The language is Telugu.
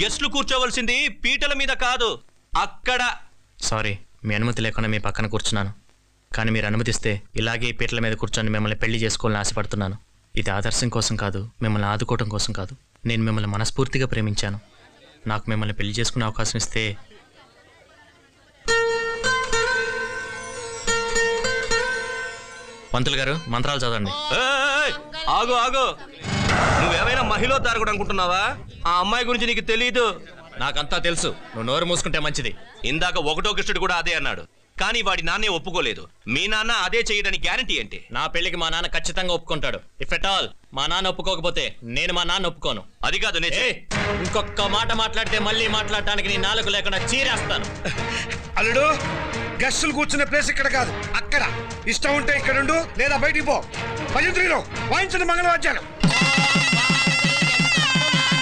గెస్ట్లు కూర్చోవలసింది పీటల మీద కాదు అక్కడ. సారీ మీ అనుమతి లేకుండా మీ పక్కన కూర్చున్నాను. కానీ మీరు అనుమతిస్తే ఇలాగే పీటల మీద కూర్చొని మిమ్మల్ని పెళ్ళి చేసుకోవాలని ఆశపడుతున్నాను. ఇది ఆదర్శం కోసం కాదు మిమ్మల్ని ఆదుకోవడం కోసం కాదు. నేను మిమ్మల్ని మనస్ఫూర్తిగా ప్రేమించాను. నాకు మిమ్మల్ని పెళ్ళి చేసుకునే అవకాశం ఇస్తే పంతులు గారు మంత్రాలు చదవండి. ఏయ్, ఆగు ఆగు. మహిళ దారకుడు అనుకుంటున్నావా? ఆ అమ్మాయి గురించి నీకు తెలియదు నాకంతా తెలుసు. నువ్వు నోరు మూసుకుంటే మంచిది. ఇందాక ఒకటో కృష్ణుడు కూడా అదే అన్నాడు. కానీ వాడి నాన్నే ఒప్పుకోలేదు. మీ నాన్న అదే చేయడానికి గ్యారంటీ ఏంటి? నా పెళ్ళికి మా నాన్న ఖచ్చితంగా ఒప్పుకుంటాడు. ఇఫ్ ఎట్ ఆల్ మా నాన్న ఒప్పుకోకపోతే నేను మా నాన్న ఒప్పుకోను. అది కాదు ఇంకొక మాట మాట్లాడితే మళ్ళీ మాట్లాడటానికి నీ నాలుగు లేకుండా చీరేస్తాను. అల్లుడు గెస్టులు కూర్చునే ప్లేస్ ఇక్కడ కాదు. అక్కడ. ఇష్టం ఉంటే ఇక్కడ ఉండు లేదా బయటికి పో. భజంత్రిలో వాయించండి మంగళవాద్యాలు.